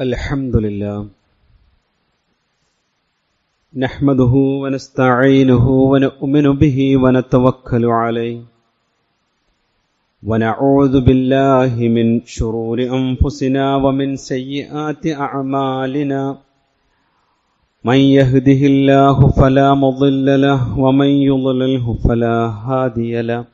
الحمد لله نحمده ونستعينه ونؤمن به ونتوكل عليه. ونعوذ بالله من شرور أنفسنا ومن سيئات أعمالنا. من يهده الله فلا مضل له ومن يضلله فلا هادي له.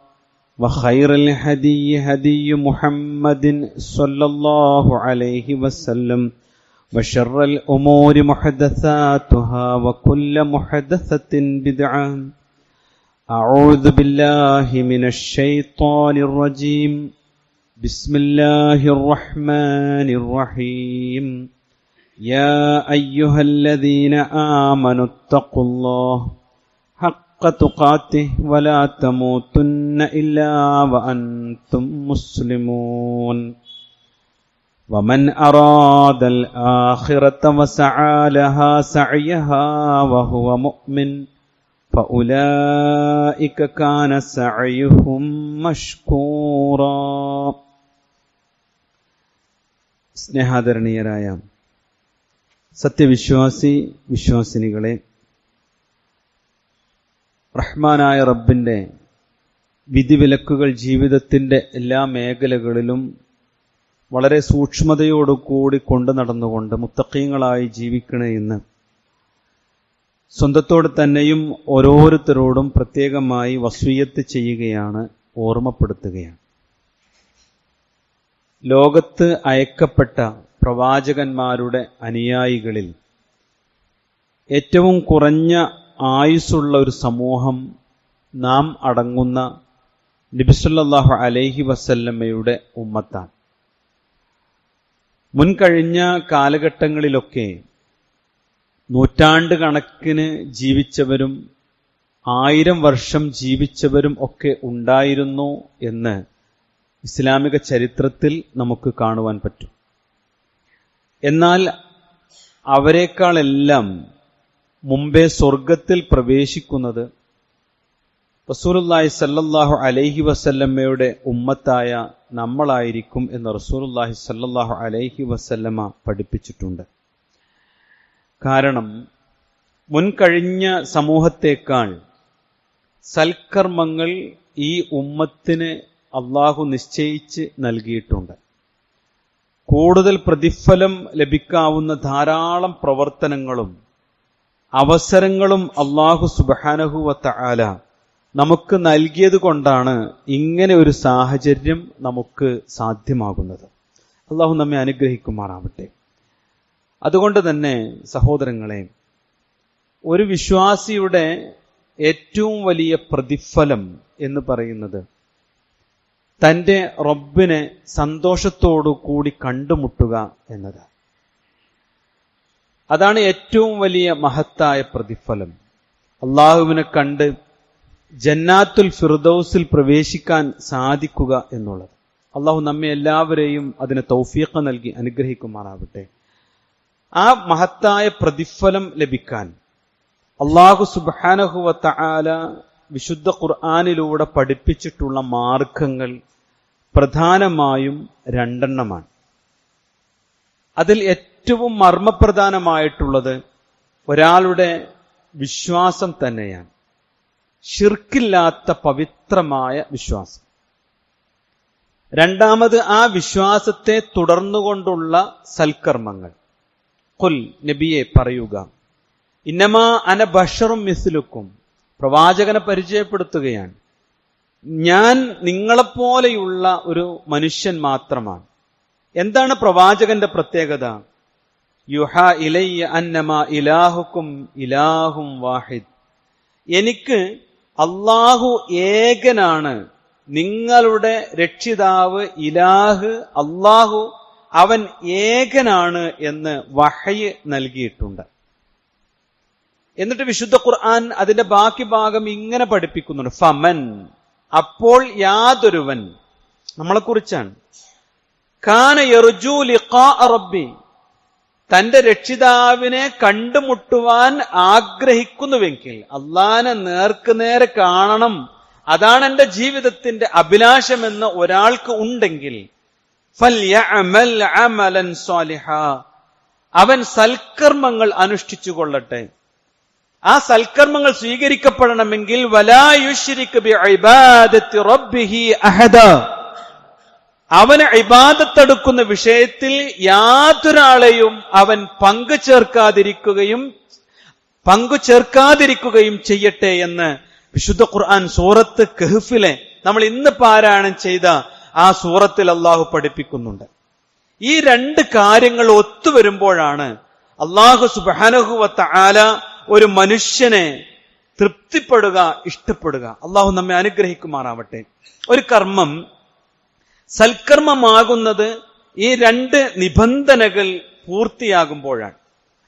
وخير الهدي هدي محمد صلى الله عليه وسلم وشر الأمور محدثاتها وكل محدثة بدعة. أعوذ بالله من الشيطان الرجيم. بسم الله الرحمن الرحيم. يا أيها الذين آمنوا اتقوا الله حق تقاته ولا تموتن إلا وأنتم مسلمون ومن أراد الآخرة وسعى لها سعيها وهو مؤمن فأولئك كان سعيهم مشكورا സ്നേഹാദരണീയരായ സത്യവിശ്വാസി വിശ്വാസിനികളെ റഹ്മാനായ റബ്ബിന്റെ വിധിവിലക്കുകൾ ജീവിതത്തിന്റെ എല്ലാ മേഖലകളിലും വളരെ സൂക്ഷ്മതയോടുകൂടി കൊണ്ടു നടന്നുകൊണ്ട് മുത്തക്കീങ്ങളായി ജീവിക്കണേ എന്ന്. സ്വന്തത്തോട് തന്നെയും ഓരോരുത്തരോടും പ്രത്യേകമായി വസൂയത്ത് ചെയ്യുകയാണ് ഓർമ്മപ്പെടുത്തുകയാണ്. ലോകത്ത് അയക്കപ്പെട്ട പ്രവാചകന്മാരുടെ അനുയായികളിൽ ഏറ്റവും കുറഞ്ഞ ആയുസ്സുള്ള ഒരു സമൂഹം നാം അടങ്ങുന്ന നബിസുല്ലാഹു അലൈഹി വസല്ലമ്മയുടെ ഉമ്മത്താണ്. മുൻകഴിഞ്ഞ കാലഘട്ടങ്ങളിലൊക്കെ നൂറ്റാണ്ട് കണക്കിന് ജീവിച്ചവരും ആയിരം വർഷം ജീവിച്ചവരും ഒക്കെ ഉണ്ടായിരുന്നു എന്ന് ഇസ്ലാമിക ചരിത്രത്തിൽ നമുക്ക് കാണുവാൻ പറ്റും. എന്നാൽ അവരെക്കാളെല്ലാം മുമ്പേ സ്വർഗത്തിൽ പ്രവേശിക്കുന്നത് റസൂലുല്ലാഹി സല്ലല്ലാഹു അലൈഹി വസല്ലമ്മയുടെ ഉമ്മത്തായ നമ്മളായിരിക്കും എന്ന് റസൂലുല്ലാഹി സല്ലല്ലാഹു അലൈഹി വസല്ലമ്മ പഠിപ്പിച്ചിട്ടുണ്ട്. കാരണം മുൻകഴിഞ്ഞ സമൂഹത്തേക്കാൾ സൽക്കർമ്മങ്ങൾ ഈ ഉമ്മത്തിന് അള്ളാഹു നിശ്ചയിച്ച് നൽകിയിട്ടുണ്ട്. കൂടുതൽ പ്രതിഫലം ലഭിക്കാവുന്ന ധാരാളം പ്രവർത്തനങ്ങളും അവസരങ്ങളും അള്ളാഹു സുബഹാനഹുവത്ത ആല നമുക്ക് നൽകിയത് കൊണ്ടാണ് ഇങ്ങനെ ഒരു സാഹചര്യം നമുക്ക് സാധ്യമാകുന്നത്. അള്ളാഹു നമ്മെ അനുഗ്രഹിക്കുമാറാവട്ടെ. അതുകൊണ്ട് തന്നെ സഹോദരങ്ങളെ ഒരു വിശ്വാസിയുടെ ഏറ്റവും വലിയ പ്രതിഫലം എന്ന് പറയുന്നത് തന്റെ റബ്ബിനെ സന്തോഷത്തോടു കൂടി കണ്ടുമുട്ടുക എന്നതാണ്. അതാണ് ഏറ്റവും വലിയ മഹത്തായ പ്രതിഫലം. അള്ളാഹുവിനെ കണ്ട് ജന്നാത്തുൽ ഫിർദൌസിൽ പ്രവേശിക്കാൻ സാധിക്കുക എന്നുള്ളത്. അള്ളാഹു നമ്മെ എല്ലാവരെയും അതിന് തൗഫീഖ നൽകി അനുഗ്രഹിക്കുമാറാവട്ടെ. ആ മഹത്തായ പ്രതിഫലം ലഭിക്കാൻ അള്ളാഹു സുബാനഹുവത്ത ആല വിശുദ്ധ ഖുർആാനിലൂടെ പഠിപ്പിച്ചിട്ടുള്ള മാർഗങ്ങൾ പ്രധാനമായും രണ്ടെണ്ണമാണ്. അതിൽ ഏറ്റവും മർമ്മപ്രധാനമായിട്ടുള്ളത് ഒരാളുടെ വിശ്വാസം തന്നെയാണ്. ഷിർക്കില്ലാത്ത പവിത്രമായ വിശ്വാസം. രണ്ടാമത് ആ വിശ്വാസത്തെ തുടർന്നുകൊണ്ടുള്ള സൽക്കർമ്മങ്ങൾ. കൊൽ നബിയെ പറയുക ഇന്നമാ അന ബഷറും മിസ്ലുക്കും. പ്രവാചകനെ പരിചയപ്പെടുത്തുകയാണ് ഞാൻ നിങ്ങളെപ്പോലെയുള്ള ഒരു മനുഷ്യൻ മാത്രമാണ്. എന്താണ് പ്രവാചകന്റെ പ്രത്യേകത? യുഹ ഇലയ്യ അന്നമ ഇലാഹുക്കും ഇലാഹും വാഹിദ്. എനിക്ക് അള്ളാഹു ഏകനാണ്. നിങ്ങളുടെ രക്ഷിതാവ് ഇലാഹ് അള്ളാഹു അവൻ ഏകനാണ് എന്ന് വഹയ് നൽകിയിട്ടുണ്ട്. എന്നിട്ട് വിശുദ്ധ ഖുർആൻ അതിന്റെ ബാക്കി ഭാഗം ഇങ്ങനെ പഠിപ്പിക്കുന്നുണ്ട്. ഫമൻ അപ്പോൾ യാതൊരുവൻ. നമ്മളെ കുറിച്ചാണ് കാന യർജു ലിഖാ റബ്ബി തന്റെ രക്ഷിതാവിനെ കണ്ടുമുട്ടുവാൻ ആഗ്രഹിക്കുന്നുവെങ്കിൽ അള്ളാനെ നേർക്ക് നേരെ കാണണം. അതാണ് എന്റെ ജീവിതത്തിന്റെ അഭിലാഷമെന്ന് ഒരാൾക്ക് ഉണ്ടെങ്കിൽ. അവൻ സൽക്കർമ്മങ്ങൾ അനുഷ്ഠിച്ചു കൊള്ളട്ടെ. ആ സൽക്കർമ്മങ്ങൾ സ്വീകരിക്കപ്പെടണമെങ്കിൽ വലായുഷിരിക്ക് അവന് ഇബാദത്തെടുക്കുന്ന വിഷയത്തിൽ യാതൊരാളെയും അവൻ പങ്കു ചേർക്കാതിരിക്കുകയും പങ്കു ചേർക്കാതിരിക്കുകയും ചെയ്യട്ടെ എന്ന് വിശുദ്ധ ഖുർആൻ സൂറത്ത് കെഹ്ഫിലെ നമ്മൾ ഇന്ന് പാരായണം ചെയ്ത ആ സൂറത്തിൽ അള്ളാഹു പഠിപ്പിക്കുന്നുണ്ട്. ഈ രണ്ട് കാര്യങ്ങൾ ഒത്തുവരുമ്പോഴാണ് അള്ളാഹു സുബാനഹുവത്ത ആല ഒരു മനുഷ്യനെ തൃപ്തിപ്പെടുക ഇഷ്ടപ്പെടുക. അള്ളാഹു നമ്മെ അനുഗ്രഹിക്കുമാറാവട്ടെ. ഒരു കർമ്മം സൽക്കർമ്മമാകുന്നത് ഈ രണ്ട് നിബന്ധനകൾ പൂർത്തിയാകുമ്പോഴാണ്.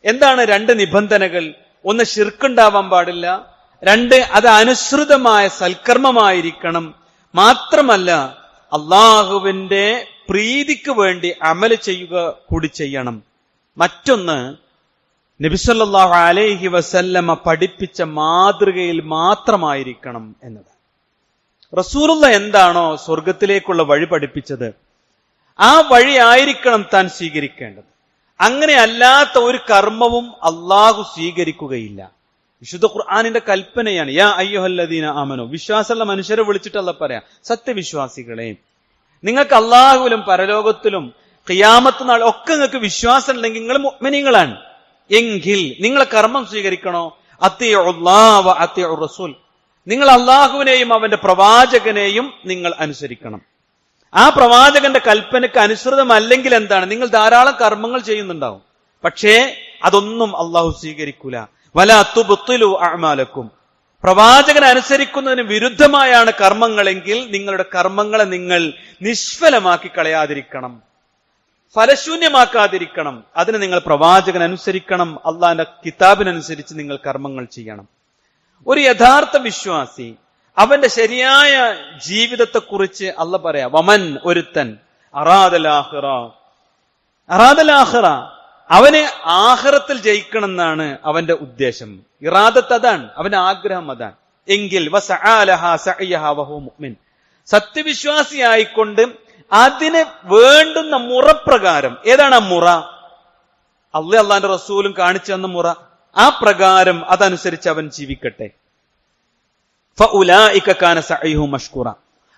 എന്താണ് രണ്ട് നിബന്ധനകൾ? ഒന്ന് ശിർക്കുണ്ടാവാൻ പാടില്ല. രണ്ട് അത് അനുസൃതമായ സൽക്കർമ്മമായിരിക്കണം. മാത്രമല്ല അള്ളാഹുവിന്റെ പ്രീതിക്ക് വേണ്ടി അമൽ ചെയ്യുക കൂടി ചെയ്യണം. മറ്റൊന്ന് നബിസല്ലാഹു അലൈഹി വസല്ലമ പഠിപ്പിച്ച മാതൃകയിൽ മാത്രമായിരിക്കണം എന്നത്. റസൂലുള്ള എന്താണോ സ്വർഗത്തിലേക്കുള്ള വഴി പഠിപ്പിച്ചത് ആ വഴി ആയിരിക്കണം താൻ സ്വീകരിക്കേണ്ടത്. അങ്ങനെ അല്ലാത്ത ഒരു കർമ്മവും അള്ളാഹു സ്വീകരിക്കുകയില്ല. വിശുദ്ധ ഖുർആാനിന്റെ കൽപ്പനയാണ് യാ അയ്യോഹല്ലദീന ആമനോ വിശ്വാസമുള്ള മനുഷ്യരെ വിളിച്ചിട്ടല്ല പറയാം സത്യവിശ്വാസികളെ. നിങ്ങൾക്ക് അള്ളാഹുവിലും പരലോകത്തിലും ഖിയാമത്ത് നാൾ ഒക്കെ നിങ്ങൾക്ക് വിശ്വാസം ഉണ്ടെങ്കിൽ നിങ്ങൾ മുഅ്മിനീങ്ങളാണ്. എങ്കിൽ നിങ്ങളെ കർമ്മം സ്വീകരിക്കണോ? അത്തിയ അത്തിയ റസൂൽ. നിങ്ങൾ അള്ളാഹുവിനെയും അവന്റെ പ്രവാചകനെയും നിങ്ങൾ അനുസരിക്കണം. ആ പ്രവാചകന്റെ കൽപ്പനയ്ക്ക് അനുസൃതമല്ലെങ്കിൽ എന്താണ്? നിങ്ങൾ ധാരാളം കർമ്മങ്ങൾ ചെയ്യുന്നുണ്ടാവും. പക്ഷേ അതൊന്നും അള്ളാഹു സ്വീകരിക്കൂല. വല തുബുത്തിലു അമാലക്കും പ്രവാചകൻ അനുസരിക്കുന്നതിന് വിരുദ്ധമായാണ് കർമ്മങ്ങളെങ്കിൽ നിങ്ങളുടെ കർമ്മങ്ങളെ നിങ്ങൾ നിഷ്ഫലമാക്കി കളയാതിരിക്കണം. ഫലശൂന്യമാക്കാതിരിക്കണം. അതിന് നിങ്ങൾ പ്രവാചകൻ അനുസരിക്കണം. അള്ളാന്റെ കിതാബിനനുസരിച്ച് നിങ്ങൾ കർമ്മങ്ങൾ ചെയ്യണം. ഒരു യഥാർത്ഥ വിശ്വാസി അവന്റെ ശരിയായ ജീവിതത്തെക്കുറിച്ച് അല്ല പറയാ. വമൻ ഒരുത്തൻ. അറാദലാഹിറ. അറാദലാഹിറ. അവന് ആഹ്റത്തിൽ ജയിക്കണമെന്നാണ് അവന്റെ ഉദ്ദേശം. ഇറാദത്ത് അതാണ്. അവന്റെ ആഗ്രഹം അതാണ്. എങ്കിൽ സത്യവിശ്വാസിയായിക്കൊണ്ട് അതിന് വേണ്ടുന്ന മുറപ്രകാരം ഏതാണ് ആ മുറ? അള്ളി അള്ളാന്റെ റസൂലും കാണിച്ചു തന്ന മുറ. ആ പ്രകാരം അതനുസരിച്ച് അവൻ ജീവിക്കട്ടെ. മഷ്കൂറ.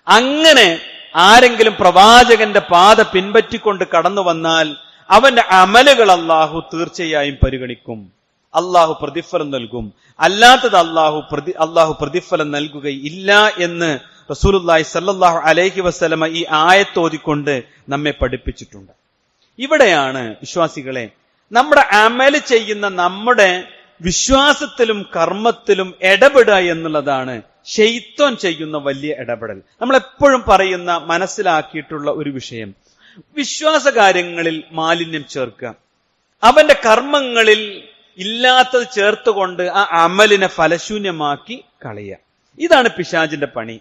അങ്ങനെ ആരെങ്കിലും പ്രവാചകന്റെ പാത പിൻപറ്റിക്കൊണ്ട് കടന്നു വന്നാൽ അവന്റെ അമലുകൾ അള്ളാഹു തീർച്ചയായും പരിഗണിക്കും. അള്ളാഹു പ്രതിഫലം നൽകും. അല്ലാത്തത് അള്ളാഹു പ്രതി അള്ളാഹു പ്രതിഫലം നൽകുകയില്ല എന്ന് റസൂലുല്ലായി സല്ലാഹു അലൈഹി വസ്ലമ ഈ ആയത്തോതിക്കൊണ്ട് നമ്മെ പഠിപ്പിച്ചിട്ടുണ്ട്. ഇവിടെയാണ് വിശ്വാസികളെ നമ്മുടെ അമൽ ചെയ്യുന്ന നമ്മുടെ വിശ്വാസത്തിലും കർമ്മത്തിലും ഇടപെടുക എന്നുള്ളതാണ് ഷെയ്ത്തോൻ ചെയ്യുന്ന വലിയ ഇടപെടൽ. നമ്മൾ എപ്പോഴും പറയുന്ന മനസ്സിലാക്കിയിട്ടുള്ള ഒരു വിഷയം. വിശ്വാസ കാര്യങ്ങളിൽ മാലിന്യം ചേർക്കുക. അവന്റെ കർമ്മങ്ങളിൽ ഇല്ലാത്തത് ചേർത്തുകൊണ്ട് ആ അമലിനെ ഫലശൂന്യമാക്കി കളയുക. ഇതാണ് പിശാജിന്റെ പണി.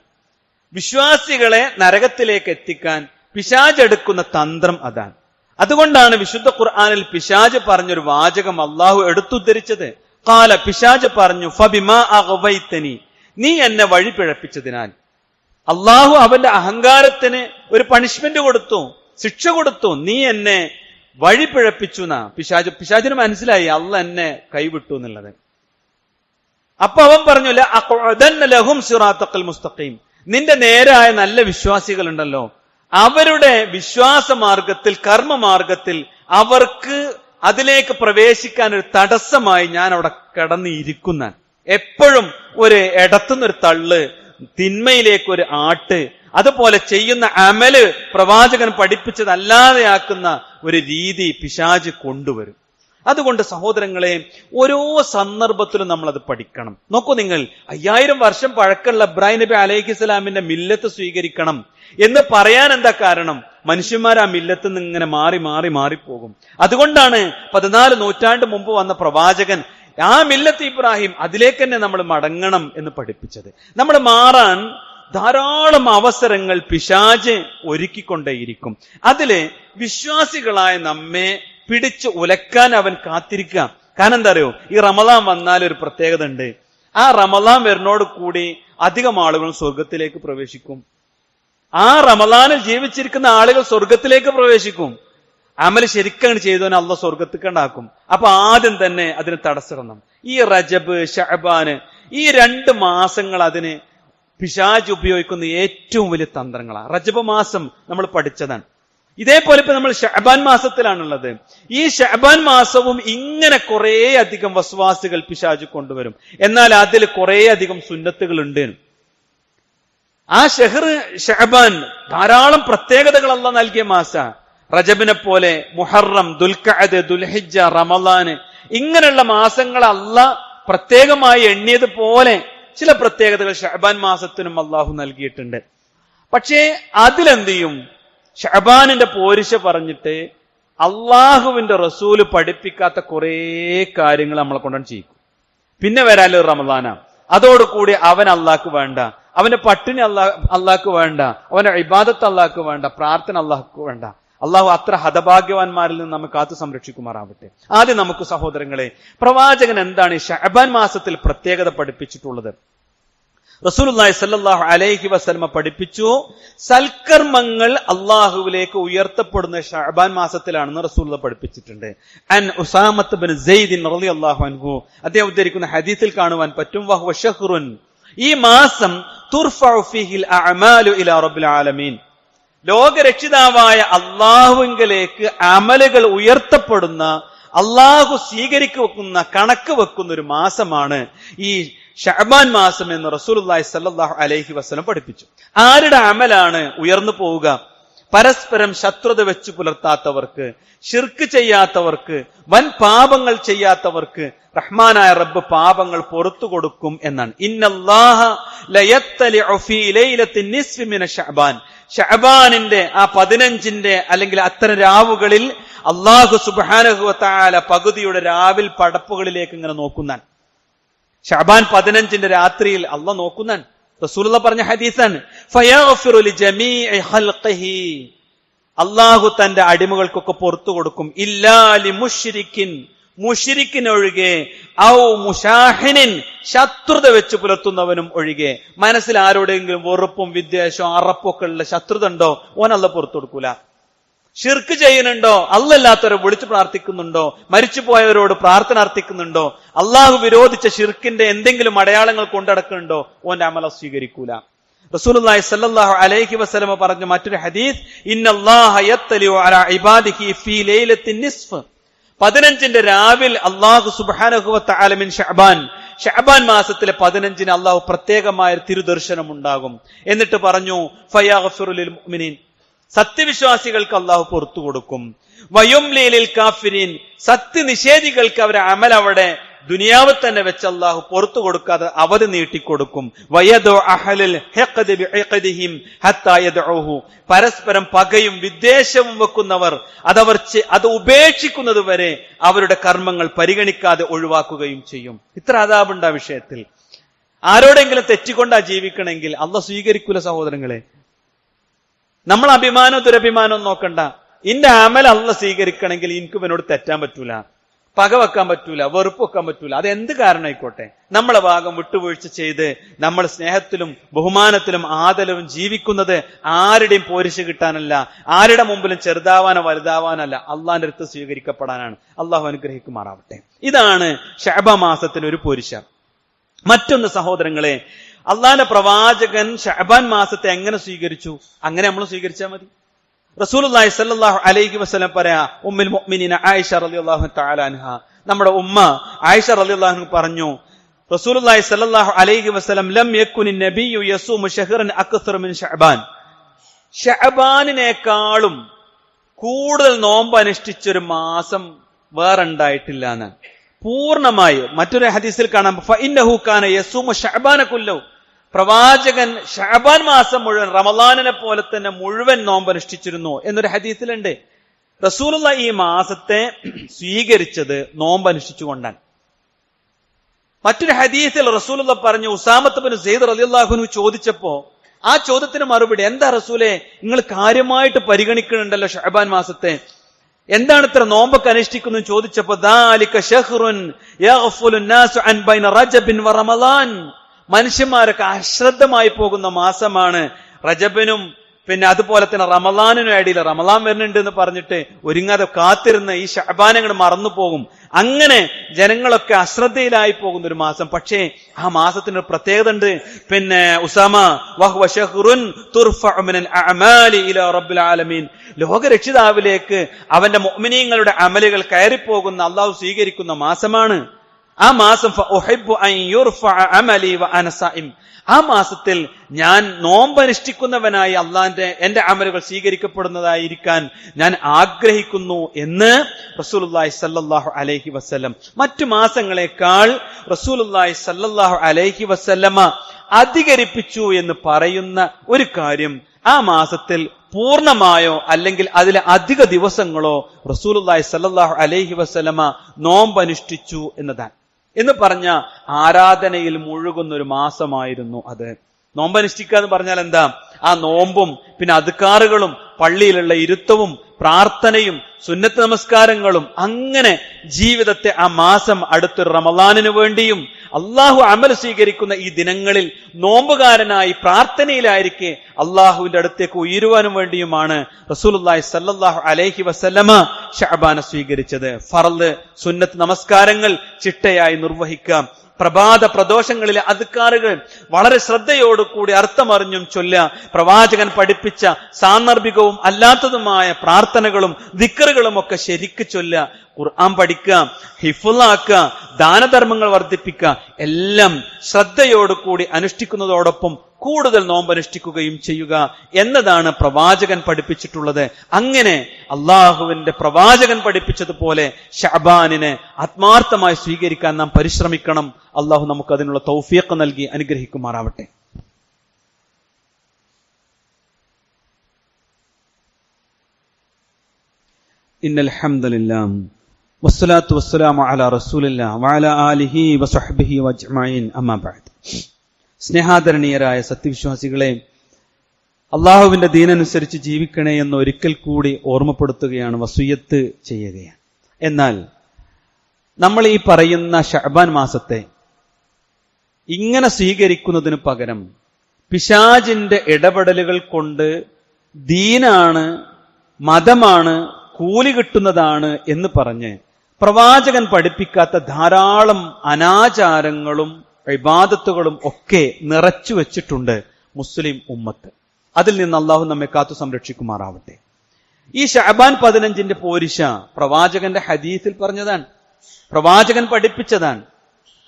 വിശ്വാസികളെ നരകത്തിലേക്ക് എത്തിക്കാൻ പിശാജ് എടുക്കുന്ന തന്ത്രം അതാണ്. അതുകൊണ്ടാണ് വിശുദ്ധ ഖുർആാനിൽ പിശാജ് പറഞ്ഞൊരു വാചകം അള്ളാഹു എടുത്തുദ്ധരിച്ചത്. കാല പിശാജ് പറഞ്ഞു ഫബിമാനി നീ എന്നെ വഴി പിഴപ്പിച്ചതിനാൽ. അള്ളാഹു അവന്റെ അഹങ്കാരത്തിന് ഒരു പണിഷ്മെന്റ് കൊടുത്തു ശിക്ഷ കൊടുത്തു. നീ എന്നെ വഴി പിഴപ്പിച്ചു എന്നാ. പിശാജ് പിശാജിന് മനസ്സിലായി അല്ല എന്നെ കൈവിട്ടു എന്നുള്ളത്. അപ്പൊ അവൻ പറഞ്ഞു ലഹും സിറാത്തക്കൽ മുസ്തഖീം. നിന്റെ നേരായ നല്ല വിശ്വാസികൾ ഉണ്ടല്ലോ അവരുടെ വിശ്വാസ മാർഗത്തിൽ കർമ്മമാർഗത്തിൽ അവർക്ക് അതിലേക്ക് പ്രവേശിക്കാൻ ഒരു തടസ്സമായി ഞാൻ അവിടെ കടന്നിരിക്കുന്ന എപ്പോഴും ഒരു ഇടത്തുനിന്നൊരു തള്ള് തിന്മയിലേക്ക് ഒരു ആട്ട് അതുപോലെ ചെയ്യുന്ന അമൽ പ്രവാചകൻ പഠിപ്പിച്ചതല്ലാതെയാക്കുന്ന ഒരു രീതി പിശാജ് കൊണ്ടുവരും. അതുകൊണ്ട് സഹോദരങ്ങളെ ഓരോ സന്ദർഭത്തിലും നമ്മൾ അത് പഠിക്കണം. നോക്കൂ നിങ്ങൾ അയ്യായിരം വർഷം പഴക്കമുള്ള ഇബ്രാഹിം നബി അലൈഹി സ്വലാമിന്റെ മില്ലത്ത് സ്വീകരിക്കണം എന്ന് പറയാൻ എന്താ കാരണം? മനുഷ്യന്മാർ ആ മില്ലത്ത് നിന്ന് ഇങ്ങനെ മാറി മാറി മാറിപ്പോകും അതുകൊണ്ടാണ് പതിനാല് നൂറ്റാണ്ട് മുമ്പ് വന്ന പ്രവാചകൻ ആ മില്ലത്ത് ഇബ്രാഹിം അതിലേക്ക് തന്നെ നമ്മൾ മടങ്ങണം എന്ന് പഠിപ്പിച്ചത്. നമ്മൾ മാറാൻ ധാരാളം അവസരങ്ങൾ പിശാജ് ഒരുക്കിക്കൊണ്ടേയിരിക്കും. അതിൽ വിശ്വാസികളായ നമ്മെ പിടിച്ച് ഉലക്കാൻ അവൻ കാത്തിരിക്കുക. കാരണം എന്താ അറിയോ? ഈ റമദാൻ വന്നാൽ ഒരു പ്രത്യേകത ഉണ്ട് ആ റമദാൻ വരുന്നോട് കൂടി അധികം ആളുകൾ സ്വർഗത്തിലേക്ക് പ്രവേശിക്കും. ആ റമദാനിൽ ജീവിച്ചിരിക്കുന്ന ആളുകൾ സ്വർഗത്തിലേക്ക് പ്രവേശിക്കും. അമൽ ശരിക്കാണ് ചെയ്തവനെ അള്ള സ്വർഗത്തിക്കണ്ടാക്കും അപ്പൊ ആദ്യം തന്നെ അതിന് തടസ്സിടണം ഈ റജബ് ഷഹബാന് ഈ രണ്ട് മാസങ്ങൾ അതിന് പിശാജ് ഉപയോഗിക്കുന്ന ഏറ്റവും വലിയ തന്ത്രങ്ങളാണ്. റജബ് മാസം നമ്മൾ പഠിച്ചതാണ്. ഇതേപോലെ ഇപ്പൊ നമ്മൾ ഷഹബാൻ മാസത്തിലാണുള്ളത്. ഈ ഷഹബാൻ മാസവും ഇങ്ങനെ കുറേ അധികം വസ്വാസുകൾ പിശാജ് കൊണ്ടുവരും. എന്നാൽ അതിൽ കുറേ അധികം സുന്നത്തുകൾ ഉണ്ട്. ആ ഷെഹർ ഷഹബാൻ ധാരാളം പ്രത്യേകതകൾ അല്ല നൽകിയ മാസ. റജബിനെ പോലെ മുഹറം ദുൽഖഅദ് ദുൽഹിജ റമലാന് ഇങ്ങനെയുള്ള മാസങ്ങൾ അല്ല പ്രത്യേകമായി എണ്ണിയതുപോലെ ചില പ്രത്യേകതകൾ ഷഹബാൻ മാസത്തിനും അള്ളാഹു നൽകിയിട്ടുണ്ട്. പക്ഷേ അതിലെന്ത് ചെയ്യും ഷഹബാനിന്റെ പോരിശ പറഞ്ഞിട്ട് അള്ളാഹുവിന്റെ റസൂൽ പഠിപ്പിക്കാത്ത കുറേ കാര്യങ്ങൾ നമ്മളെ കൊണ്ടാണ് ചെയ്യിക്കും. പിന്നെ വരാലോ റമദാന. അതോടുകൂടി അവൻ അള്ളാഹ്ക്ക് വേണ്ട. അവന്റെ പട്ടിണി അള്ളാ അള്ളാഹ്ക്ക് വേണ്ട. അവന്റെ ഇബാദത്ത് അള്ളാഹ്ക്ക് വേണ്ട. പ്രാർത്ഥന അള്ളാഹ്ക്ക് വേണ്ട. അള്ളാഹു അത്ര ഹതഭാഗ്യവാന്മാരിൽ നിന്ന് നമ്മെ കാത്തു സംരക്ഷിക്കുമാറാവട്ടെ. ആദ്യം നമുക്ക് സഹോദരങ്ങളെ പ്രവാചകൻ എന്താണ് ഈ ഷഹബാൻ മാസത്തിൽ പ്രത്യേകത പഠിപ്പിച്ചിട്ടുള്ളത്? റസൂലുള്ളാഹി സല്ലല്ലാഹു അലൈഹി വസല്ലമ പഠിപ്പിച്ചു സൽക്കർമ്മങ്ങൾ അള്ളാഹുവിലേക്ക് ഉയർത്തപ്പെടുന്ന ഷഅബാൻ മാസത്തിലാണെന്ന് റസൂലുള്ള പഠിപ്പിച്ചിട്ടുണ്ട്. അൻ ഉസാമത്ത് ബിൻ സെയ്ദിൻ റളിയല്ലാഹു അൻഹു. അദ്ദേഹം ഉദ്ധരിക്കുന്ന ഹദീസിൽ കാണുവാൻ പറ്റും വഹുവ ഷഹ്റുൻ ഈ മാസം ആലമീൻ. ലോകരക്ഷിതാവായ അള്ളാഹുവിങ്കലേക്ക് അമലുകൾ ഉയർത്തപ്പെടുന്ന അള്ളാഹു വെക്കുന്ന കണക്ക് വെക്കുന്ന ഒരു മാസമാണ് ഈ ഷഹബാൻ മാസം എന്ന് റസൂൽ സല്ലാഹു അലൈഹി വസല്ലം പഠിപ്പിച്ചു. ആരുടെ അമലാണ് ഉയർന്നു പോവുക? പരസ്പരം ശത്രുത വെച്ചു പുലർത്താത്തവർക്ക് ഷിർക്ക് ചെയ്യാത്തവർക്ക് വൻ പാപങ്ങൾ ചെയ്യാത്തവർക്ക് റഹ്മാനായ റബ്ബ് പാപങ്ങൾ പുറത്തു കൊടുക്കും എന്നാണ്. ഷഅബാനിന്റെ ആ പതിനഞ്ചിന്റെ അല്ലെങ്കിൽ അത്തരം രാവുകളിൽ അള്ളാഹു സുബ്ഹാനഹു വതആല പകുതിയുടെ രാവിൽ പടപ്പുകളിലേക്ക് ഇങ്ങനെ നോക്കുന്നാൻ ഷഹബാൻ പതിനഞ്ചിന്റെ രാത്രിയിൽ അള്ള നോക്കുന്നാൻ റസൂലുള്ള പറഞ്ഞ ഹദീസാണ് അള്ളാഹു തന്റെ അടിമകൾക്കൊക്കെ പുറത്തു കൊടുക്കും. ഇല്ലാലി മുഷിരിക്കിൻ മുഷിരിക്കിനൊഴികെ ഔ മുഷാഹിനിൻ ശത്രുത വെച്ച് പുലർത്തുന്നവനും ഒഴികെ. മനസ്സിൽ ആരോടെങ്കിലും വെറുപ്പും വിദ്വേഷവും അറപ്പൊക്കെ ഉള്ള ശത്രുത ഉണ്ടോ? ഓനല്ല പുറത്തു കൊടുക്കൂല. ഷിർക്ക് ചെയ്യുന്നുണ്ടോ? അല്ലല്ലാത്തവരെ വിളിച്ചു പ്രാർത്ഥിക്കുന്നുണ്ടോ? മരിച്ചുപോയവരോട് പ്രാർത്ഥന അർത്ഥിക്കുന്നുണ്ടോ അള്ളാഹു വിരോധിച്ച ഷിർക്കിന്റെ എന്തെങ്കിലും അടയാളങ്ങൾ കൊണ്ടടക്കുന്നുണ്ടോ? ഓന്റെ അമല സ്വീകരിക്കൂല. റസൂലുള്ളാഹി സ്വല്ലല്ലാഹു അലൈഹി വസല്ലമ പറഞ്ഞ മറ്റൊരു ഹദീസ് ഇന്നല്ലാഹ ഇബാദിഹി ഫീ നിസ്ഫ്. പതിനഞ്ചിന്റെ രാവിൽ അള്ളാഹു സുബ്ഹാനഹു വതആല മിൻ ഷഅബാൻ ഷഅബാൻ മാസത്തിലെ പതിനഞ്ചിന് അള്ളാഹു പ്രത്യേകമായ തിരുദർശനം ഉണ്ടാകും എന്നിട്ട് പറഞ്ഞു ഫയാഗ്ഫിറു ലിൽ മുഅ്മിനീൻ. സത്യവിശ്വാസികൾക്ക് അള്ളാഹു പുറത്തു കൊടുക്കും. വയുംലീലിൽ കാഫിരീൻ സത്യനിഷേധികൾക്ക് അവരെ അമൽ അവിടെ ദുനിയാവ് തന്നെ വെച്ച് അള്ളാഹു പുറത്തു കൊടുക്കാതെ അവധി നീട്ടിക്കൊടുക്കും. പരസ്പരം പകയും വിദ്വേഷവും വെക്കുന്നവർ അതവർ അത് ഉപേക്ഷിക്കുന്നത് വരെ അവരുടെ കർമ്മങ്ങൾ പരിഗണിക്കാതെ ഒഴിവാക്കുകയും ചെയ്യും. ഇത്ര അതാപുണ്ട് ആ വിഷയത്തിൽ. ആരോടെങ്കിലും തെറ്റിക്കൊണ്ടാ ജീവിക്കണമെങ്കിൽ അള്ള സ്വീകരിക്കൂല സഹോദരങ്ങളെ. നമ്മൾ അഭിമാനവും ദുരഭിമാനവും നോക്കണ്ട. ഇന്റെ അമൽ അല്ല സ്വീകരിക്കണമെങ്കിൽ എനിക്ക് ഇവനോട് തെറ്റാൻ പറ്റൂല. പക വെക്കാൻ പറ്റൂല വെറുപ്പ് വെക്കാൻ പറ്റൂല. അത് എന്ത് കാരണമായിക്കോട്ടെ? നമ്മളെ ഭാഗം വിട്ടുവീഴ്ച ചെയ്ത് നമ്മൾ സ്നേഹത്തിലും ബഹുമാനത്തിലും ആദരവും ജീവിക്കുന്നത് ആരുടെയും പോരിശ് കിട്ടാനല്ല. ആരുടെ മുമ്പിലും ചെറുതാവാനോ വലുതാവാനല്ല. അള്ളാന്റെ അടുത്ത് സ്വീകരിക്കപ്പെടാനാണ്. അള്ളാഹു അനുഗ്രഹിക്കുമാറാവട്ടെ. ഇതാണ് ഷഹബ മാസത്തിൽ ഒരു പോരിശ. മറ്റൊന്ന് സഹോദരങ്ങളെ അള്ളാന്റെ പ്രവാചകൻ ഷഹബാൻ മാസത്തെ എങ്ങനെ സ്വീകരിച്ചു? അങ്ങനെ നമ്മൾ സ്വീകരിച്ചാൽ മതി. റസൂലുള്ളാഹി സല്ലല്ലാഹു അലൈഹി വസല്ലം പറയാ ഉമ്മുൽ മുഅ്മിനീന ആയിഷ റളിയല്ലാഹു തആല അൻഹ. നമ്മുടെ ഉമ്മ ആയിഷ റളിയല്ലാഹു പറഞ്ഞു റസൂലുള്ളാഹി സല്ലല്ലാഹു അലൈഹി വസല്ലം ലം യക്കുനി നബിയു യസൂമു ഷഹ്റൻ അക്സർ മിൻ ഷഅബാൻ. കൂടുതൽ നോമ്പ് അനുഷ്ഠിച്ചൊരു മാസം വേറെ ഉണ്ടായിട്ടില്ല എന്നാണ് പൂർണമായി മറ്റൊരു ഹദീസിൽ കാണാം ഫഇന്നഹു കാന യസൂമു പ്രവാചകൻ ഷഅബാൻ മാസം മുഴുവൻ റമലാനിനെ പോലെ തന്നെ മുഴുവൻ നോമ്പ് അനുഷ്ഠിച്ചിരുന്നു എന്നൊരു ഹദീസിലുണ്ട്. റസൂലുള്ള ഈ മാസത്തെ സ്വീകരിച്ചത് നോമ്പ് അനുഷ്ഠിച്ചുകൊണ്ടാണ് മറ്റൊരു ഹദീസിൽ റസൂലുള്ള പറഞ്ഞു ഉസാമത്ത് ബിൻ സെയ്ദ് റളിയല്ലാഹുനു ചോദിച്ചപ്പോ ആ ചോദ്യത്തിന് മറുപടി എന്താ റസൂലെ നിങ്ങൾ കാര്യമായിട്ട് പരിഗണിക്കുന്നുണ്ടല്ലോ ഷഹബാൻ മാസത്തെ? എന്താണ് ഇത്ര നോമ്പൊക്കെ അനുഷ്ഠിക്കുന്നു? ചോദിച്ചപ്പോ മനുഷ്യന്മാരൊക്കെ അശ്രദ്ധമായി പോകുന്ന മാസമാണ് റജബിനും പിന്നെ അതുപോലെ തന്നെ റമലാനിനും ഇടയിൽ റമലാൻ വരുന്നുണ്ട് എന്ന് പറഞ്ഞിട്ട് ഒരുങ്ങാതെ കാത്തിരുന്ന ഈ ഷഹബാനങ്ങൾ മറന്നു പോകും അങ്ങനെ ജനങ്ങളൊക്കെ അശ്രദ്ധയിലായി പോകുന്ന ഒരു മാസം. പക്ഷേ ആ മാസത്തിന് ഒരു പ്രത്യേകത ഉണ്ട്. പിന്നെ ഉസാമ ലോകരക്ഷിതാവിലേക്ക് അവന്റെ മുഅ്മിനീങ്ങളുടെ അമലുകൾ കയറിപ്പോകുന്ന അള്ളാഹു സ്വീകരിക്കുന്ന മാസമാണ്. ആ മാസം അമലി ആ മാസത്തിൽ ഞാൻ നോമ്പനുഷ്ഠിക്കുന്നവനായി അള്ളാന്റെ എന്റെ അമലുകൾ സ്വീകരിക്കപ്പെടുന്നതായിരിക്കാൻ ഞാൻ ആഗ്രഹിക്കുന്നു എന്ന് റസൂലുള്ളാഹി സല്ലാഹു അലൈഹി വസല്ലം. മറ്റു മാസങ്ങളെക്കാൾ റസൂലുള്ളാഹി സല്ലാഹു അലൈഹി വസല്ലമ അധികരിപ്പിച്ചു എന്ന് പറയുന്ന ഒരു കാര്യം ആ മാസത്തിൽ പൂർണമായോ അല്ലെങ്കിൽ അതിലെ അധിക ദിവസങ്ങളോ റസൂലുള്ളാഹി സല്ലാഹു അലൈഹി വസല്ലമ നോമ്പനുഷ്ഠിച്ചു എന്നതാണ്. എന്ന് പറഞ്ഞ ആരാധനയിൽ മുഴുകുന്ന ഒരു മാസമായിരുന്നു അത്. നോമ്പനുഷ്ഠിക്കുക എന്ന് പറഞ്ഞാൽ എന്താ? ആ നോമ്പും പിന്നെ അതുക്കാറുകളും പള്ളിയിലുള്ള ഇരുത്തവും പ്രാർത്ഥനയും സുന്നത്ത് നമസ്കാരങ്ങളും അങ്ങനെ ജീവിതത്തെ ആ മാസം അടുത്തൊരു റമലാനിനു വേണ്ടിയും അള്ളാഹു അമൽ സ്വീകരിക്കുന്ന ഈ ദിനങ്ങളിൽ നോമ്പുകാരനായി പ്രാർത്ഥനയിലായിരിക്കെ അള്ളാഹുവിന്റെ അടുത്തേക്ക് ഉയരുവാനും വേണ്ടിയുമാണ് റസൂലുള്ളാഹി സല്ലാഹു അലൈഹി വസല്ലമ ഷഹബാന സ്വീകരിച്ചത്. ഫർൾ സുന്നത്ത് നമസ്കാരങ്ങൾ ചിട്ടയായി നിർവഹിക്കാം. പ്രഭാത പ്രദോഷങ്ങളിലെ അധികാറുകൾ വളരെ ശ്രദ്ധയോടുകൂടി അർത്ഥമറിഞ്ഞും ചൊല്ല പ്രവാചകൻ പഠിപ്പിച്ച സാന്ദർഭികവും അല്ലാത്തതുമായ പ്രാർത്ഥനകളും ദിക്കറുകളും ഒക്കെ ശരിക്ക് ചൊല്ല ഖുർആൻ പഠിക്കുക ഹിഫുള്ളാക്കുക ദാനധർമ്മങ്ങൾ വർദ്ധിപ്പിക്കുക എല്ലാം ശ്രദ്ധയോടുകൂടി അനുഷ്ഠിക്കുന്നതോടൊപ്പം കൂടുതൽ നോമ്പനുഷ്ഠിക്കുകയും ചെയ്യുക എന്നതാണ് പ്രവാചകൻ പഠിപ്പിച്ചിട്ടുള്ളത്. അങ്ങനെ അള്ളാഹുവിന്റെ പ്രവാചകൻ പഠിപ്പിച്ചതുപോലെ ഷഹബാനിനെ ആത്മാർത്ഥമായി സ്വീകരിക്കാൻ നാം പരിശ്രമിക്കണം. അള്ളാഹു നമുക്ക് അതിനുള്ള തൗഫീഖ് നൽകി അനുഗ്രഹിക്കുമാറാവട്ടെ. വസ്സലാത്തു വസ്സലാമു അലാ റസൂലില്ലാഹി വഅലാ ആലിഹി വസഹ്ബിഹി വജ്മഈൻ അമ്മാ ബഅദ്. സ്നേഹാദരണീയരായ സത്യവിശ്വാസികളെ അള്ളാഹുവിന്റെ ദീനനുസരിച്ച് ജീവിക്കണേ എന്ന് ഒരിക്കൽ കൂടി ഓർമ്മപ്പെടുത്തുകയാണ് വസുയത്ത് ചെയ്യുകയാണ്. എന്നാൽ നമ്മൾ ഈ പറയുന്ന ഷഹബാൻ മാസത്തെ ഇങ്ങനെ സ്വീകരിക്കുന്നതിന് പകരം പിശാജിന്റെ ഇടപെടലുകൾ കൊണ്ട് ദീനാണ് മതമാണ് കൂലി കിട്ടുന്നതാണ് എന്ന് പറഞ്ഞ് പ്രവാചകൻ പഠിപ്പിക്കാത്ത ധാരാളം അനാചാരങ്ങളും ഇബാദത്തുകളും ഒക്കെ നിറച്ചു വെച്ചിട്ടുണ്ട് മുസ്ലിം ഉമ്മത്ത്. അതിൽ നിന്ന് അള്ളാഹു നമ്മെ കാത്തു സംരക്ഷിക്കുമാറാവട്ടെ. ഈ ഷഹബാൻ പതിനഞ്ചിന്റെ പോരിശ പ്രവാചകന്റെ ഹദീസിൽ പറഞ്ഞതാണ്. പ്രവാചകൻ പഠിപ്പിച്ചതാണ്.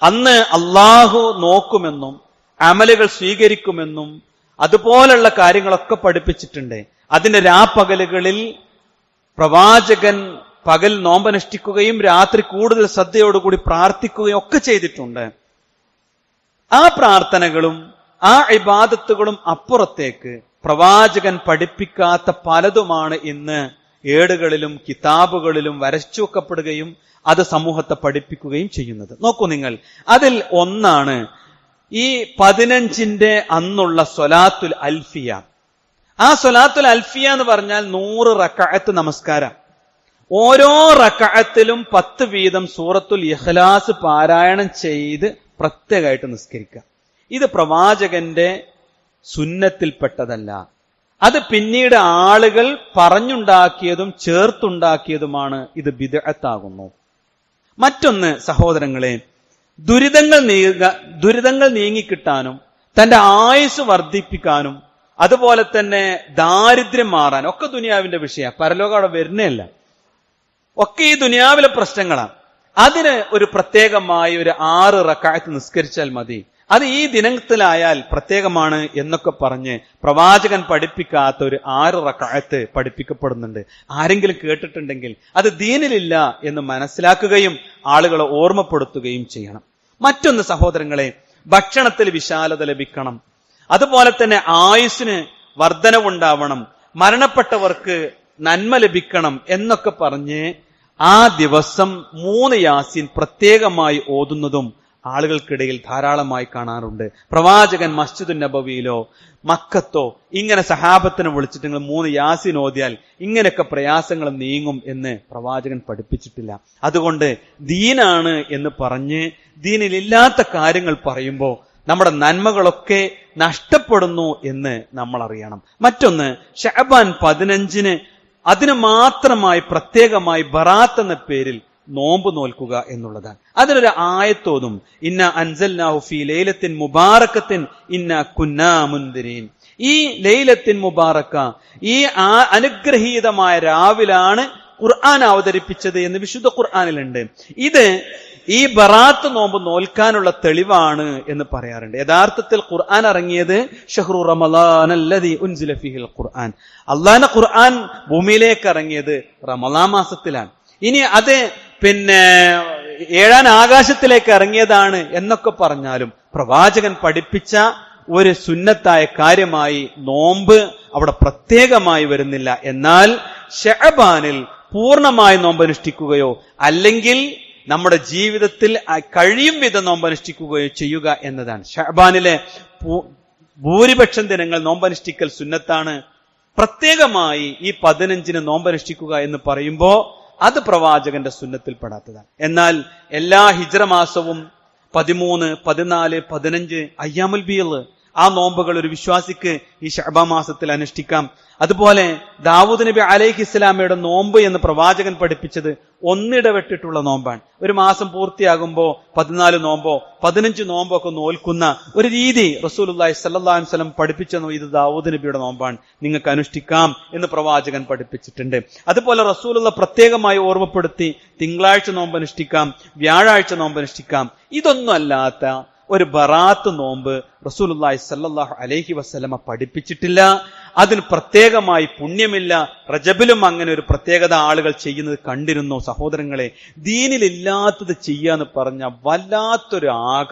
അന്ന് അള്ളാഹു നോക്കുമെന്നും അമലുകൾ സ്വീകരിക്കുമെന്നും അതുപോലുള്ള കാര്യങ്ങളൊക്കെ പഠിപ്പിച്ചിട്ടുണ്ട്. അതിന്റെ രാപ്പകലുകളിൽ പ്രവാചകൻ പകൽ നോമ്പനുഷ്ഠിക്കുകയും രാത്രി കൂടുതൽ ശ്രദ്ധയോടുകൂടി പ്രാർത്ഥിക്കുകയും ഒക്കെ ചെയ്തിട്ടുണ്ട്. ആ പ്രാർത്ഥനകളും ആ ഇബാദത്തുകളും അപ്പുറത്തേക്ക് പ്രവാചകൻ പഠിപ്പിക്കാത്ത പലതുമാണ് ഇന്ന് ഏടുകളിലും കിതാബുകളിലും വരച്ചു വെക്കപ്പെടുകയും അത് സമൂഹത്തെ പഠിപ്പിക്കുകയും ചെയ്യുന്നത്. നോക്കൂ നിങ്ങൾ അതിൽ ഒന്നാണ് ഈ പതിനഞ്ചിന്റെ അന്നുള്ള സൊലാത്തുൽ അൽഫിയ. ആ സൊലാത്തുൽ അൽഫിയ എന്ന് പറഞ്ഞാൽ നൂറ് റക്കായത്ത് നമസ്കാരം. ഓരോ റക്കായത്തിലും പത്ത് വീതം സൂറത്തുൽ ഇഖ്ലാസ് പാരായണം ചെയ്ത് പ്രത്യേകമായിട്ട് നിസ്കരിക്കുക. ഇത് പ്രവാചകന്റെ സുന്നത്തിൽപ്പെട്ടതല്ല. അത് പിന്നീട് ആളുകൾ പറഞ്ഞുണ്ടാക്കിയതും ചേർത്തുണ്ടാക്കിയതുമാണ് ഇത് ബിദഅത്താകുന്നു. മറ്റൊന്ന് സഹോദരങ്ങളെ ദുരിതങ്ങൾ നീങ്ങ ദുരിതങ്ങൾ നീങ്ങിക്കിട്ടാനും തന്റെ ആയുസ് വർദ്ധിപ്പിക്കാനും അതുപോലെ തന്നെ ദാരിദ്ര്യം മാറാൻ ഒക്കെ ദുനിയാവിന്റെ വിഷയ പരലോകം അവിടെ വരുന്നേയല്ല ഒക്കെ ഈ ദുനിയാവിലെ പ്രശ്നങ്ങളാണ്. അതിന് ഒരു പ്രത്യേകമായി ഒരു ആറ് റക്കായത്ത് നിസ്കരിച്ചാൽ മതി. അത് ഈ ദിനത്തിലായാൽ പ്രത്യേകമാണ് എന്നൊക്കെ പറഞ്ഞ് പ്രവാചകൻ പഠിപ്പിക്കാത്ത ഒരു ആറ് റക്കായത്ത് പഠിപ്പിക്കപ്പെടുന്നുണ്ട്. ആരെങ്കിലും കേട്ടിട്ടുണ്ടെങ്കിൽ അത് ദീനിലില്ല എന്ന് മനസ്സിലാക്കുകയും ആളുകളെ ഓർമ്മപ്പെടുത്തുകയും ചെയ്യണം. മറ്റൊന്ന് സഹോദരങ്ങളെ ഭക്ഷണത്തിൽ വിശാലത ലഭിക്കണം. അതുപോലെ തന്നെ ആയുസ്സിന് വർധനവുണ്ടാവണം. മരണപ്പെട്ടവർക്ക് നന്മ ലഭിക്കണം എന്നൊക്കെ പറഞ്ഞ് ആ ദിവസം മൂന്ന് യാസിൻ പ്രത്യേകമായി ഓതുന്നതും ആളുകൾക്കിടയിൽ ധാരാളമായി കാണാറുണ്ട്. പ്രവാചകൻ മസ്ജിദ് നബവിയിലോ മക്കത്തോ ഇങ്ങനെ സഹാബത്തിനെ വിളിച്ചിട്ട് നിങ്ങൾ മൂന്ന് യാസിൻ ഓതിയാൽ ഇങ്ങനെയൊക്കെ പ്രയാസങ്ങൾ നീങ്ങും എന്ന് പ്രവാചകൻ പഠിപ്പിച്ചിട്ടില്ല. അതുകൊണ്ട് ദീനാണ് എന്ന് പറഞ്ഞ് ദീനിലില്ലാത്ത കാര്യങ്ങൾ പറയുമ്പോൾ നമ്മുടെ നന്മകളൊക്കെ നഷ്ടപ്പെടുന്നു എന്ന് നമ്മൾ അറിയണം മറ്റൊന്ന് ഷഹബാൻ പതിനഞ്ചിന് അതിന് മാത്രമായി പ്രത്യേകമായി ബറാത്ത് എന്ന പേരിൽ നോമ്പ് നോൽക്കുക എന്നുള്ളതാണ്. അതിനൊരു ആയത്തോതും ഇന്ന അൻസൽനാഹു ഫി ലൈലത്തിൻ മുബാറക്കത്തിൻ ഇന്ന കുന്നാ മുന്തിരീൻ ഈ ലൈലത്തിൻ മുബാറക്ക ഈ ആ അനുഗ്രഹീതമായ രാവിലാണ് ഖുർആൻ അവതരിപ്പിച്ചത് എന്ന് വിശുദ്ധ ഖുർആാനിലുണ്ട്. ഇത് ഈ ബറാത്ത് നോമ്പ് നോൽക്കാനുള്ള തെളിവാണ് എന്ന് പറയാറുണ്ട്. യഥാർത്ഥത്തിൽ ഖുർആൻ ഇറങ്ങിയത് ഷഹ്റു റമലാൻ അല്ലതി ഉൻസില ഖുർആൻ. അള്ളാഹിന്റെ ഖുർആൻ ഭൂമിയിലേക്ക് ഇറങ്ങിയത് റമലാ മാസത്തിലാണ്. ഇനി അത് പിന്നെ ഏഴാൻ ആകാശത്തിലേക്ക് ഇറങ്ങിയതാണ് എന്നൊക്കെ പറഞ്ഞാലും പ്രവാചകൻ പഠിപ്പിച്ച ഒരു സുന്നത്തായ കാര്യമായി നോമ്പ് അവിടെ പ്രത്യേകമായി വരുന്നില്ല. എന്നാൽ ഷഹബാനിൽ പൂർണമായി നോമ്പനുഷ്ഠിക്കുകയോ അല്ലെങ്കിൽ നമ്മുടെ ജീവിതത്തിൽ കഴിയും വിധം നോമ്പനുഷ്ഠിക്കുകയോ ചെയ്യുക എന്നതാണ്. ഷഹബാനിലെ ഭൂരിപക്ഷം ദിനങ്ങൾ നോമ്പനുഷ്ഠിക്കൽ സുന്നത്താണ്. പ്രത്യേകമായി ഈ പതിനഞ്ചിന് നോമ്പനുഷ്ഠിക്കുക എന്ന് പറയുമ്പോൾ അത് പ്രവാചകന്റെ സുന്നത്തിൽ പെടാത്തതാണ് എന്നാൽ എല്ലാ ഹിജ്ര മാസവും പതിമൂന്ന് പതിനാല് പതിനഞ്ച് അയ്യാമുൽ ബിയൽ ആ നോമ്പുകൾ ഒരു വിശ്വാസിക്ക് ഈ ഷഹബ മാസത്തിൽ അനുഷ്ഠിക്കാം. അതുപോലെ ദാവൂദ് നബി അലൈഹി ഇസ്ലാമയുടെ നോമ്പ് എന്ന് പ്രവാചകൻ പഠിപ്പിച്ചത് ഒന്നിടവിട്ടിട്ടുള്ള നോമ്പാണ്. ഒരു മാസം പൂർത്തിയാകുമ്പോൾ പതിനാല് നോമ്പോ പതിനഞ്ച് നോമ്പോ ഒക്കെ നോൽക്കുന്ന ഒരു രീതി റസൂലുള്ളാഹി സ്വല്ലല്ലാഹു അലൈഹി വസല്ലം പഠിപ്പിച്ചെന്നു ഇത് ദാവൂദ് നബിയുടെ നോമ്പാണ്. നിങ്ങൾക്ക് അനുഷ്ഠിക്കാം എന്ന് പ്രവാചകൻ പഠിപ്പിച്ചിട്ടുണ്ട്. അതുപോലെ റസൂലുള്ള പ്രത്യേകമായി ഓർമ്മപ്പെടുത്തി തിങ്കളാഴ്ച നോമ്പ് അനുഷ്ഠിക്കാം വ്യാഴാഴ്ച നോമ്പ് അനുഷ്ഠിക്കാം. ഇതൊന്നും അല്ലാത്ത ഒരു ബറാത്ത് നോമ്പ് റസൂലുള്ളാഹി സല്ലാഹു അലഹി വസ്ലമ പഠിപ്പിച്ചിട്ടില്ല. അതിന് പ്രത്യേകമായി പുണ്യമില്ല. റജബിലും അങ്ങനെ ഒരു പ്രത്യേകത ആളുകൾ ചെയ്യുന്നത് കണ്ടിരുന്നു. സഹോദരങ്ങളെ ദീനിലില്ലാത്തത് ചെയ്യാന്ന് പറഞ്ഞ വല്ലാത്തൊരു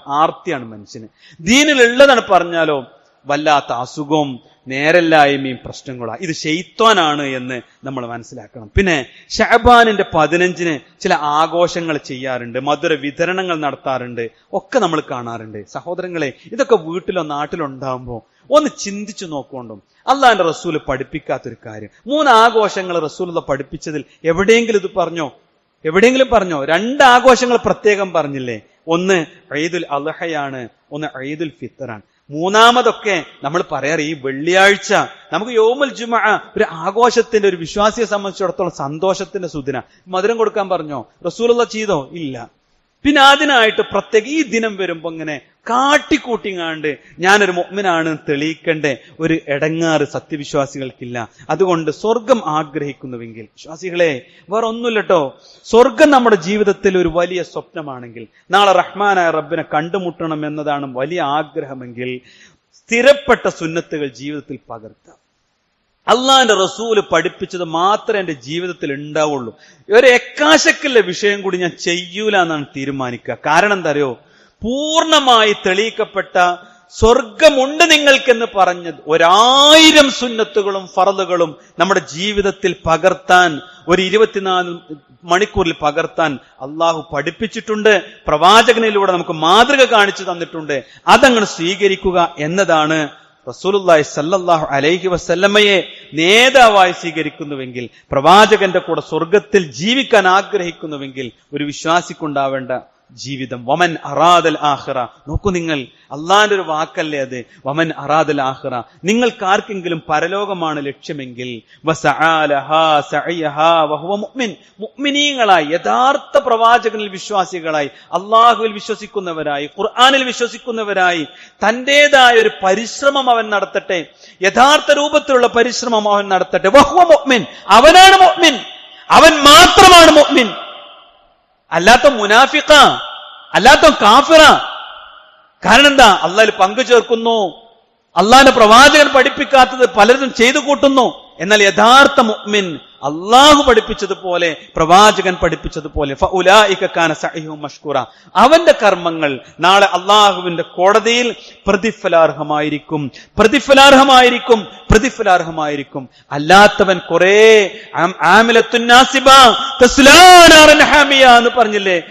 ആർത്തിയാണ് മനുഷ്യന്. ദീനിലുള്ളതാണ് പറഞ്ഞാലോ വല്ലാത്ത അസുഖവും നേരല്ലായ്മയും പ്രശ്നങ്ങളാണ് ഇത് ശൈത്വാനാണ് എന്ന് നമ്മൾ മനസ്സിലാക്കണം. പിന്നെ ഷഹബാനിന്റെ പതിനഞ്ചിന് ചില ആഘോഷങ്ങൾ ചെയ്യാറുണ്ട് മധുര വിതരണങ്ങൾ നടത്താറുണ്ട് ഒക്കെ നമ്മൾ കാണാറുണ്ട്. സഹോദരങ്ങളെ ഇതൊക്കെ വീട്ടിലോ നാട്ടിലോ ഉണ്ടാകുമ്പോൾ ഒന്ന് ചിന്തിച്ചു നോക്കൊണ്ടും. അള്ളാഹിന്റെ റസൂൽ പഠിപ്പിക്കാത്തൊരു കാര്യം. മൂന്ന് ആഘോഷങ്ങൾ റസൂലുള്ള പഠിപ്പിച്ചതിൽ എവിടെയെങ്കിലും ഇത് പറഞ്ഞോ? എവിടെയെങ്കിലും പറഞ്ഞോ? രണ്ട് ആഘോഷങ്ങൾ പ്രത്യേകം പറഞ്ഞില്ലേ? ഒന്ന് ഈദുൽ അൽഹയാണ് ഒന്ന് ഈദുൽ ഫിത്തറാണ് മൂന്നാമതൊക്കെ നമ്മൾ പറയാറ് ഈ വെള്ളിയാഴ്ച. നമുക്ക് യോമുൽ ജുമ ഒരു ആഘോഷത്തിന്റെ ഒരു വിശ്വാസിയെ സംബന്ധിച്ചിടത്തോളം സന്തോഷത്തിന്റെ സുദിന. മധുരം കൊടുക്കാൻ പറഞ്ഞോ? റസൂലുള്ള ചെയ്തോ? ഇല്ല. പിന്നെ അതിനായിട്ട് പ്രത്യേക ഈ ദിനം വരുമ്പോ ഇങ്ങനെ കാട്ടിക്കൂട്ടിങ്ങാണ്ട് ഞാനൊരു മൊമ്മിനാണ് തെളിയിക്കേണ്ട ഒരു എടങ്ങാറ് സത്യവിശ്വാസികൾക്കില്ല. അതുകൊണ്ട് സ്വർഗം ആഗ്രഹിക്കുന്നുവെങ്കിൽ വിശ്വാസികളെ വേറെ ഒന്നുമില്ലട്ടോ സ്വർഗം നമ്മുടെ ജീവിതത്തിൽ ഒരു വലിയ സ്വപ്നമാണെങ്കിൽ നാളെ റഹ്മാനായ റബ്ബിനെ കണ്ടുമുട്ടണം എന്നതാണ് വലിയ ആഗ്രഹമെങ്കിൽ സ്ഥിരപ്പെട്ട സുന്നത്തുകൾ ജീവിതത്തിൽ പകർത്താം അള്ളാന്റെ റസൂൽ പഠിപ്പിച്ചത് മാത്രമേ എന്റെ ജീവിതത്തിൽ ഉണ്ടാവുള്ളൂ. ഒരു എക്കാശക്കുള്ള വിഷയം കൂടി ഞാൻ ചെയ്യൂല എന്നാണ് തീരുമാനിക്കുക. കാരണം എന്താ അറിയോ പൂർണമായി തെളിയിക്കപ്പെട്ട സ്വർഗമുണ്ട് നിങ്ങൾക്കെന്ന് പറഞ്ഞത് ഒരായിരം സുന്നത്തുകളും ഫറലുകളും നമ്മുടെ ജീവിതത്തിൽ പകർത്താൻ ഒരു ഇരുപത്തിനാല് മണിക്കൂറിൽ പകർത്താൻ അള്ളാഹു പഠിപ്പിച്ചിട്ടുണ്ട്. പ്രവാചകനിലൂടെ നമുക്ക് മാതൃക കാണിച്ചു തന്നിട്ടുണ്ട്. അതങ്ങനെ സ്വീകരിക്കുക എന്നതാണ് റസൂലുള്ളാഹി സല്ലല്ലാഹു അലൈഹി വസല്ലമയെ നേതാവായി സ്വീകരിക്കുന്നുവെങ്കിൽ പ്രവാചകന്റെ കൂടെ സ്വർഗത്തിൽ ജീവിക്കാൻ ആഗ്രഹിക്കുന്നുവെങ്കിൽ ഒരു വിശ്വാസിക്കുണ്ടാവേണ്ട ജീവിതം. വമൻ അറാദൽ ആഹ്റ നോക്കൂ നിങ്ങൾ അള്ളാന്റെ ഒരു വാക്കല്ലേ അത്? വമൻ അറാദൽ ആഹ്റ നിങ്ങൾക്ക് ആർക്കെങ്കിലും പരലോകമാണ് ലക്ഷ്യമെങ്കിൽ മുഅ്മിനീങ്ങളായി യഥാർത്ഥ പ്രവാചകനിൽ വിശ്വാസികളായി അള്ളാഹുവിൽ വിശ്വസിക്കുന്നവരായി ഖുർആാനിൽ വിശ്വസിക്കുന്നവരായി തന്റേതായ ഒരു പരിശ്രമം അവൻ നടത്തട്ടെ. യഥാർത്ഥ രൂപത്തിലുള്ള പരിശ്രമം അവൻ നടത്തട്ടെ. വഹുവ മുഅ്മിൻ. അവനാണ് മുഅ്മിൻ. അവൻ മാത്രമാണ് മുഅ്മിൻ. അല്ലാത്ത മുനാഫിക്ക അല്ലാത്ത കാഫിറ. കാരണം എന്താ? അള്ളാഹിൽ പങ്കു ചേർക്കുന്നു. അള്ളാഹിന്റെ പ്രവാചകൻ പഠിപ്പിക്കാത്തത് പലരും ചെയ്തു കൂട്ടുന്നു. എന്നാൽ യഥാർത്ഥ മുഅ്മിൻ അള്ളാഹു പഠിപ്പിച്ചതുപോലെ പ്രവാചകൻ പഠിപ്പിച്ചതുപോലെ മഷ്കൂറ. അവന്റെ കർമ്മങ്ങൾ നാളെ അള്ളാഹുവിന്റെ കോടതിയിൽ പ്രതിഫലാർഹമായിരിക്കും. പ്രതിഫലാർഹമായിരിക്കും പ്രതിഫലാർഹമായിരിക്കും. അല്ലാത്തവൻ കുറെ എന്ന് പറഞ്ഞില്ലേ?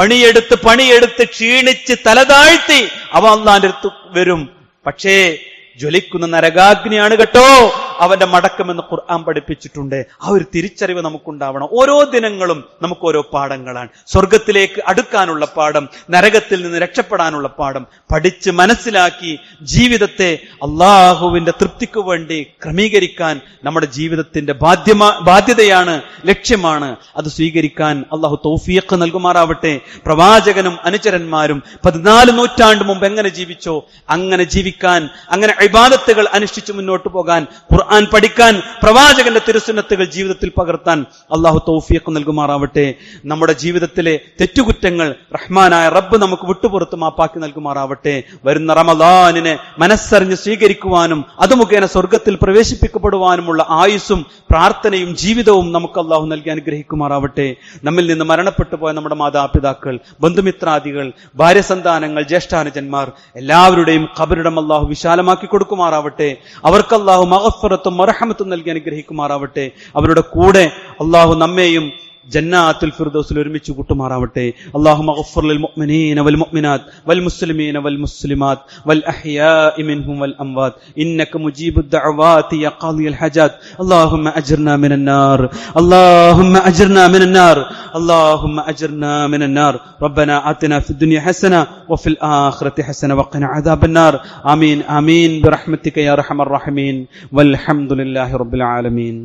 പണിയെടുത്ത് പണിയെടുത്ത് ക്ഷീണിച്ച് തലതാഴ്ത്തി അവ അള്ളാന്റെ അടുത്ത് വരും. പക്ഷേ ജ്വലിക്കുന്ന നരകാഗ്നിയാണ് കേട്ടോ. അവന്റെ മടക്കമെന്ന് ഖുർആൻ പഠിപ്പിച്ചിട്ടുണ്ട്. ആ ഒരു തിരിച്ചറിവ് നമുക്കുണ്ടാവണം. ഓരോ ദിനങ്ങളും നമുക്ക് ഓരോ പാഠങ്ങളാണ്. സ്വർഗത്തിലേക്ക് അടുക്കാനുള്ള പാഠം നരകത്തിൽ നിന്ന് രക്ഷപ്പെടാനുള്ള പാഠം പഠിച്ച് മനസ്സിലാക്കി ജീവിതത്തെ അള്ളാഹുവിന്റെ തൃപ്തിക്ക് വേണ്ടി ക്രമീകരിക്കാൻ നമ്മുടെ ജീവിതത്തിന്റെ ബാധ്യമാ ബാധ്യതയാണ് ലക്ഷ്യമാണ്. അത് സ്വീകരിക്കാൻ അള്ളാഹു തൗഫീഖ് നൽകുമാറാവട്ടെ. പ്രവാചകനും അനുചരന്മാരും പതിനാല് നൂറ്റാണ്ട് മുമ്പ് എങ്ങനെ ജീവിച്ചോ അങ്ങനെ ജീവിക്കാൻ അങ്ങനെ ഇബാദത്തുകൾ അനുഷ്ഠിച്ച് മുന്നോട്ട് പോകാൻ ഖുർആൻ പഠിക്കാൻ പ്രവാചകന്റെ തിരുസുന്നത്തുകൾ ജീവിതത്തിൽ പകർത്താൻ അള്ളാഹു തൗഫീഖ് നൽകുമാറാവട്ടെ. നമ്മുടെ ജീവിതത്തിലെ തെറ്റുകുറ്റങ്ങൾ റഹ്മാനായ റബ്ബ് നമുക്ക് വിട്ടുപുറത്ത് മാപ്പാക്കി നൽകുമാറാവട്ടെ. വരുന്ന റമദാനിനെ മനസ്സറിഞ്ഞ് സ്വീകരിക്കുവാനും അത് മുഖേന സ്വർഗത്തിൽ പ്രവേശിപ്പിക്കപ്പെടുവാനുമുള്ള ആയുസ്സും പ്രാർത്ഥനയും ജീവിതവും നമുക്ക് അള്ളാഹു നൽകി അനുഗ്രഹിക്കുമാറാവട്ടെ. നമ്മിൽ നിന്ന് മരണപ്പെട്ടു പോയ നമ്മുടെ മാതാപിതാക്കൾ ബന്ധുമിത്രാദികൾ ഭാര്യസന്താനങ്ങൾ ജ്യേഷ്ഠാനുജന്മാർ എല്ലാവരുടെയും ഖബരിടം അള്ളാഹു വിശാലമാക്കി കൊടുക്കുമാറാവട്ടെ. അവർക്ക് അള്ളാഹു മഹഫറത്തും മറഹമത്തും നൽകി അനുഗ്രഹിക്കുമാറാവട്ടെ. അവരുടെ കൂടെ അള്ളാഹു നമ്മെയും ജന്നാത്തുൽ ഫിർദൗസിൽ ഒരുമിച്ച് കൂട്ടുമാറാവട്ടെ അല്ലാഹു മഗ്ഫിർ ലിൽ മുഅ്മിനീന വൽ മുഅ്മിനാത്ത് വൽ മുസ്ലിമീന വൽ മുസ്ലിമാത്ത് വൽ അഹ്യാഇ മിൻഹും വൽ അംവാത് ഇന്നക മുജീബുദ് ദഅവാതി യാ ഖാദിയൽ ഹജാത്ത് اللهم اجرنا من النار اللهم اجرنا من النار اللهم اجرنا من النار ربنا آتنا في الدنيا حسنه وفي الاخره حسنه وقنا عذاب النار امين امين برحمتك يا ارحم الراحمين والحمد لله رب العالمين